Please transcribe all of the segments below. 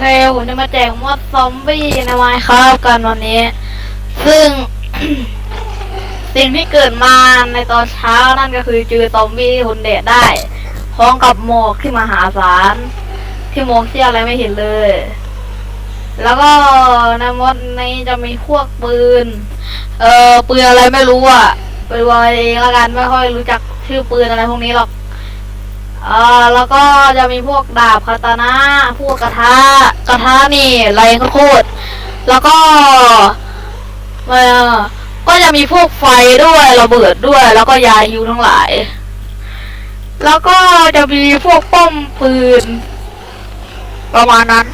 เคผมจะมาแจกมอดซอมบี้ในไมค์ครับกันวันนี้ ซึ่ง สิ่งที่เกิดมาในตอนเช้านั่นก็คือเจอซอมบี้ที่นแดดได้พร้อมกับหมอกที่มหาศาลที่มองที่อะไรไม่เห็นเลย แล้วก็ในมดในจะมีพวกปืน เอ่อปืนอะไรไม่รู้อะไปดูเอาเองละกันไม่ค่อยรู้จักชื่อปืนอะไรพวกนี้หรอก เอ่อแล้วก็จะมีพวกดาบคาตานะพวกกระทะกระทะนี่ไรโคตรแล้วก็เออก็จะมีพวกไฟด้วยระเบิดด้วย แล้วก็ยายูทั้งหลาย แล้วก็จะมีพวกป้อมปืน ประมาณนั้น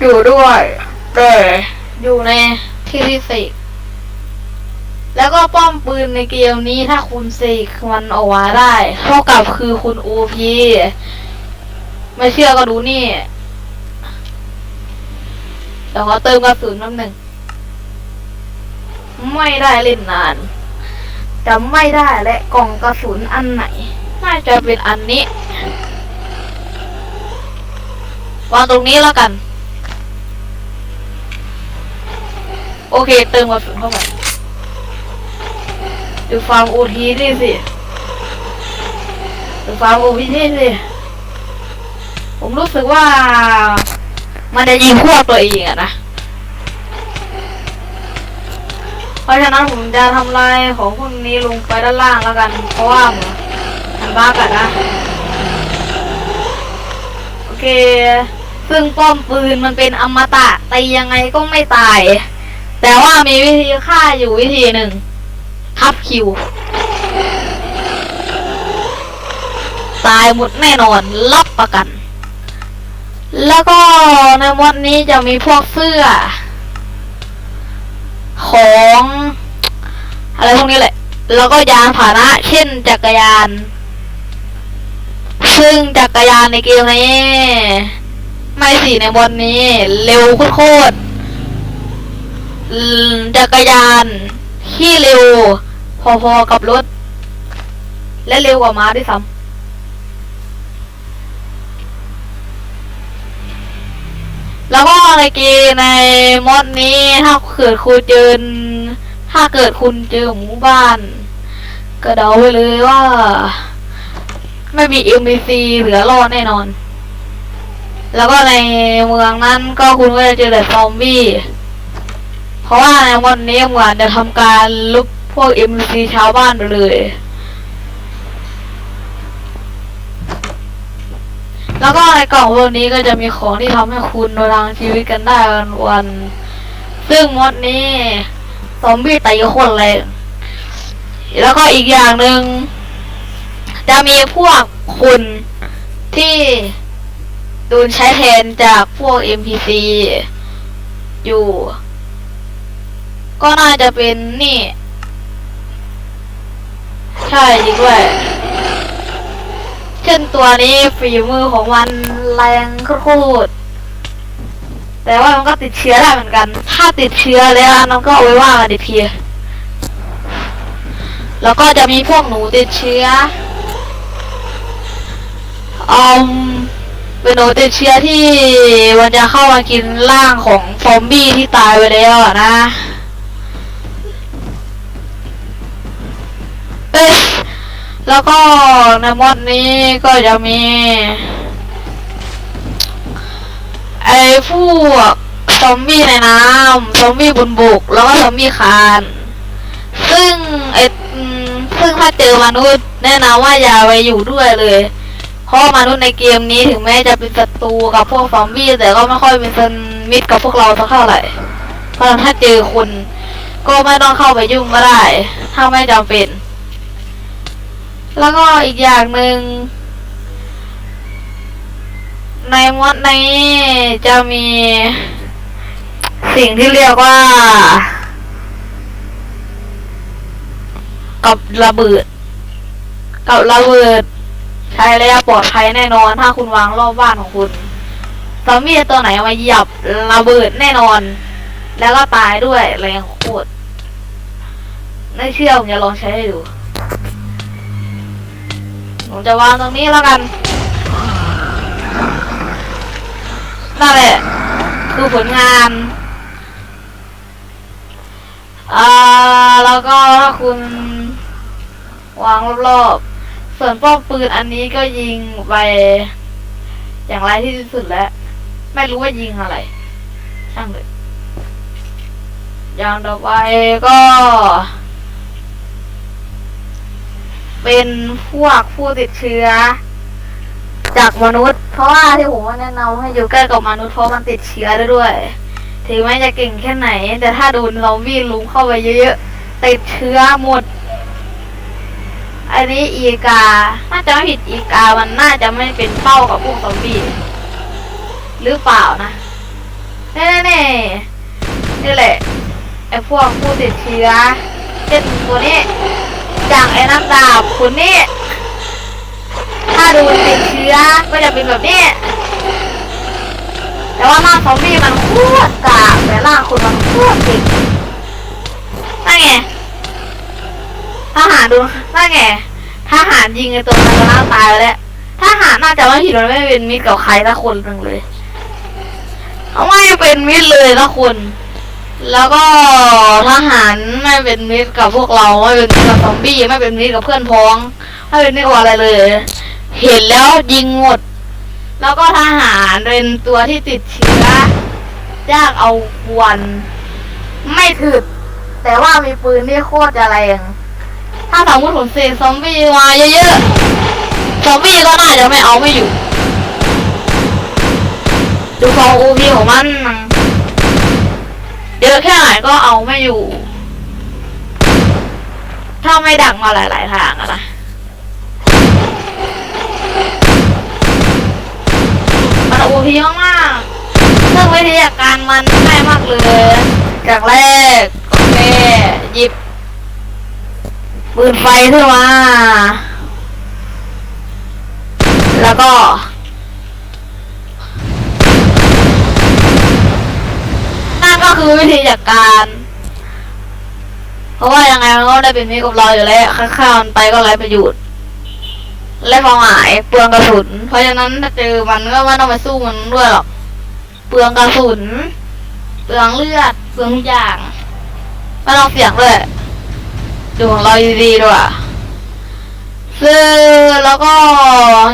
อยู่ด้วยแต่อยู่ในที่ที่สิ แล้วก็ป้อมปืนในเกมนี้ถ้าคุณเสกมันออกมาได้เท่ากับคือคุณโอพีไม่เชื่อก็ดูนี่ เดี๋ยวขอเติมกระสุนน้ำหนึ่ง ไม่ได้เล่นนานจำไม่ได้และกล่องกระสุนอันไหน น่าจะเป็นอันนี้ วางตรงนี้แล้วกัน โอเค เติมกระสุนเข้าไป ดูฟาร์มโอทีนี่สิดูฟาร์มโอทีนี่สิผมรู้สึกว่า มันจะยิงพวกตัวเองอะนะ เพราะฉะนั้นผมจะทำลายของพวกนี้ลงไปด้านล่างแล้วกัน เพราะว่ามันบ้ากันนะ โอเค ซึ่งป้อมปืนมันเป็นอมตะตียังไงก็ไม่ตาย แต่ว่ามีวิธีฆ่าอยู่วิธีหนึ่ง ทับคิว ตายหมดแน่นอนรับประกัน แล้วก็ในมดนี้จะมีพวกเสื้อ ของ อะไรพวกนี้แหละ แล้วก็ยานพาหนะ เช่นจักรยาน ซึ่งจักรยานในเกมนี้ไม่สิในบนนี้ เร็วโคตรจักรยาน ที่เร็ว พอๆกับรถ และเร็วกว่าม้าด้วยซ้ำแล้วก็ในเกมในมอดนี้ถ้าเกิดคุณเจอถ้าเกิดคุณเจอหมู่บ้าน ก็เดาไว้เลยว่า ไม่มี MBC เหลือรอดแน่นอน แล้วก็ในเมืองนั้นก็คุณก็จะเจอแต่ซอมบี้ เพราะว่าในวันนี้เหมือนจะทำการลุก พวก MBC ชาวบ้านไปเลย แล้วก็ในกล่องพวกนี้ก็จะมีของที่ทำให้คุณดำเนินชีวิตกันได้วันวัน ซึ่งมดนี้ซอมบี้ตีคนเลยแล้วก็อีกอย่างหนึ่งจะมีพวกคุณที่โดนใช้แทนจากพวก NPC อยู่ ก็น่าจะเป็นนี่ ใช่จริงด้วยเช่นตัวนี้ฝีมือของมันแรงโคตรแต่ว่ามันก็ติดเชื้อได้เหมือนกัน ถ้าติดเชื้อแล้วอันนั้นก็เอาไว้ว่ากันอีกทีแล้วก็จะมีพวกหนูติดเชื้ออืมเป็นหนูติดเชื้อที่มันจะเข้ามากินร่างของซอมบี้ที่ตายไปแล้วอะนะ แล้วก็ในมอดนี้ก็จะมี ไอ้พวกซอมบี้ในน้ำซอมบี้บนบุก แล้วก็ซอมบี้คาน ซึ่งไอ้ซึ่งถ้าเจอมนุษย์แนะนำว่าอย่าไปอยู่ด้วยเลย เพราะมนุษย์ในเกมนี้ถึงแม้จะเป็นศัตรูกับพวกซอมบี้แต่ก็ไม่ค่อยเป็นสมิตรกับพวกเราสักเท่าไหร่ เพราะถ้าเจอคุณ ก็ไม่ต้องเข้าไปยุ่งก็ได้ ถ้าไม่จำเป็น แล้วก็อีกอย่างหนึ่งในมดนี้จะมีสิ่งที่เรียกว่า กับระเบิด กับระเบิด ใช้ระยะปลอดภัยแน่นอน ถ้าคุณวางรอบบ้านของคุณซอมบี้ตัวไหนมาหยียบระเบิดแน่นอน แล้วก็ตายด้วยแรงโคตรไม่เชื่อผมจะลองใช้ให้ดู ผมจะวางตรงนี้แล้วกันนนั่นแหละ คือผลงาน อ่า แล้วก็ถ้าคุณวางรอบๆ ส่วนป้อมปืนอันนี้ก็ยิงไป อย่างไรที่สุดแล้ว ไม่รู้ว่ายิงอะไร ช่างเลยอย่างต่อไปก็ เป็นพวกผู้ติดเชื้อ จากมนุษย์ เพราะว่าที่ผมแนะนำให้อยู่ใกล้กับมนุษย์เพราะมันติดเชื้อได้ด้วย ถึงแม้จะเก่งแค่ไหน แต่ถ้าโดนซอมบี้ลุมเข้าไปเยอะๆติดเชื้อหมด อันนี้อีกาน่าจะไม่ผิดอีกามันน่าจะไม่เป็นเป้ากับพวกซอมบี้หรือเปล่านะแน่ๆนี่แหละไอ้พวกผู้ติดเชื้อเช่นตัวนี้ จากไอ้น้ำดาบคุณนี่ถ้าดูติดเชื้อก็จะเป็นแบบนี้ แต่ว่าร่างซอมบี้มันโคตรกากแต่ร่างคุณมันโคตรเก่งนั่นไงทหารดูนั่นไงทหารยิงไอ้ตัวนั้นก็น่าตายแล้วทหารน่าจะไม่ผิดมันไม่เป็นมิตรกับใครสักคนหนึ่งเลยเขาไม่เป็นมิตรเลยสักคน แล้วก็ทหารไม่เป็นมิตรกับพวกเราไม่เป็นมิตรกับซอมบี้ไม่เป็นมิตรกับเพื่อนพ้องไม่เป็นมิตรกับอะไรเลย เห็นแล้วยิงหมด แล้วก็ทหารเป็นตัวที่ติดเชื้อยากเอาควนไม่ถึกแต่ว่ามีปืนที่โคตรจะแรงถ้าสมมติผมเสกซอมบี้มาเยอะๆซอมบี้ก็น่าจะไม่เอาไม่อยู่ ดูฟองอูพีของมัน เยอะแค่ไหนก็เอาไม่อยู่ ถ้าไม่ดักมาหลาย ๆ ทางอะนะมันโอพีมากๆซึ่งวิธีการมันง่ายมากเลยจากแรกโอเคหยิบปืนไฟขึ้นมา แล้วก็ ก็คือวิธีจัดการ เพราะว่ายังไงมันก็ได้เป็นมิตรกับเราอยู่แล้วข้างๆมันไปก็ไร้ประโยชน์และความหมายเปลืองกระสุน เพราะฉะนั้นถ้าเจอมันก็ไม่ต้องไปสู้มันด้วยหรอกเปลืองกระสุน เปลืองเลือด เปลืองทุกอย่างไม่ต้องเสี่ยงด้วยดูของเราดีๆด้วยซึ่งแล้วก็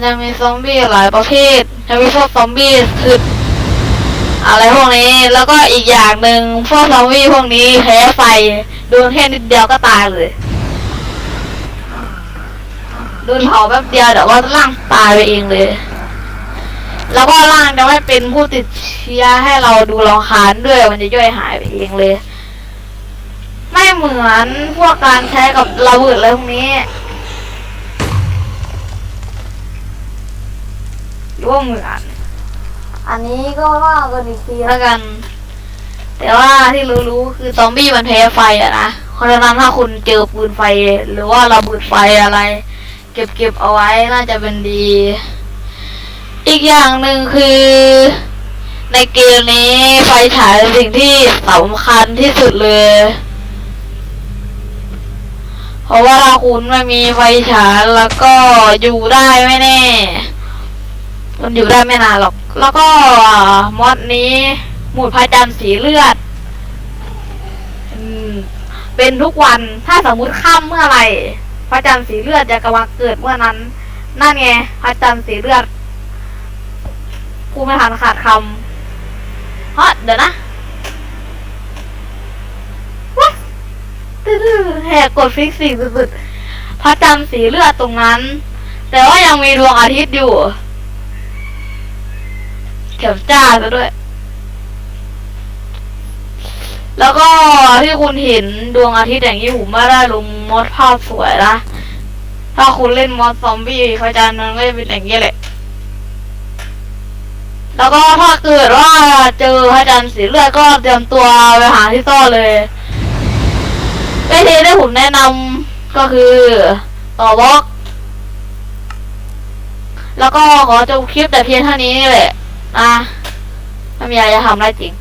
จะมีซอมบี้หลายประเภทจะมีพวกซอมบี้คือ อะไรพวกนี้แล้วก็อีกอย่างหนึ่งพวกซอมบี้พวกนี้แพ้ไฟโดนแค่นิดเดียวก็ตายเลยโดนเผาแป๊บเดียวเดี๋ยวว่าร่างตายไปเองเลย แล้วก็ร่างจะไม่เป็นผู้ติดเชื้อให้เราดูรองคานด้วยมันจะย่อยหายไปเองเลย ไม่เหมือนพวกการใช้กับระเบิดอะไรพวกนี้หรือว่าเหมือน อันนี้ก็ว่ากันอีกทีแล้วกัน แต่ว่าที่รู้ๆคือซอมบี้มันแพ้ไฟอะนะเพราะฉะนั้นถ้าคุณเจอปืนไฟหรือว่าระเบิดไฟอะไร เก็บเก็บเอาไว้น่าจะเป็นดี อีกอย่างหนึ่งคือ ในเกมนี้ไฟฉายเป็นสิ่งที่สำคัญที่สุดเลยเพราะว่าถ้าคุณไม่มีไฟฉายแล้วก็อยู่ได้ไม่แน่ มันอยู่ได้ไม่นานหรอก แล้วก็มอดนี้หมุดพระจันทร์สีเลือดอืมเป็นทุกวันถ้าสมมุติค่ำเมื่อไหร่พระจันทร์สีเลือดจะกำลังเกิดเมื่อนั้น นั่นไงพระจันทร์สีเลือดกูไม่ทันขาดคำเฮ้ยเดี๋ยวนะวะตื้อๆแหกกดฟิกสิ่งสุดๆพระจันทร์สีเลือดตรงนั้น แต่ว่ายังมีดวงอาทิตย์อยู่ เขียวจ้าซะด้วย แล้วก็ที่คุณเห็นดวงอาทิตย์อย่างนี้ผมไม่ได้ลงมอดภาพสวยนะ ถ้าคุณเล่นมอดซอมบี้พระจันทร์มันก็จะเป็นอย่างนี้แหละ แล้วก็ถ้าเกิดว่าเจอพระจันทร์สีเลือดก็เตรียมตัวไปหาที่ซ่อนเลยวิธีที่ผมแนะนำก็คือต่อบล็อก แล้วก็ขอจบคลิปแต่เพียงเท่านี้แหละ นะไม่มีอะไรจะทำได้จริง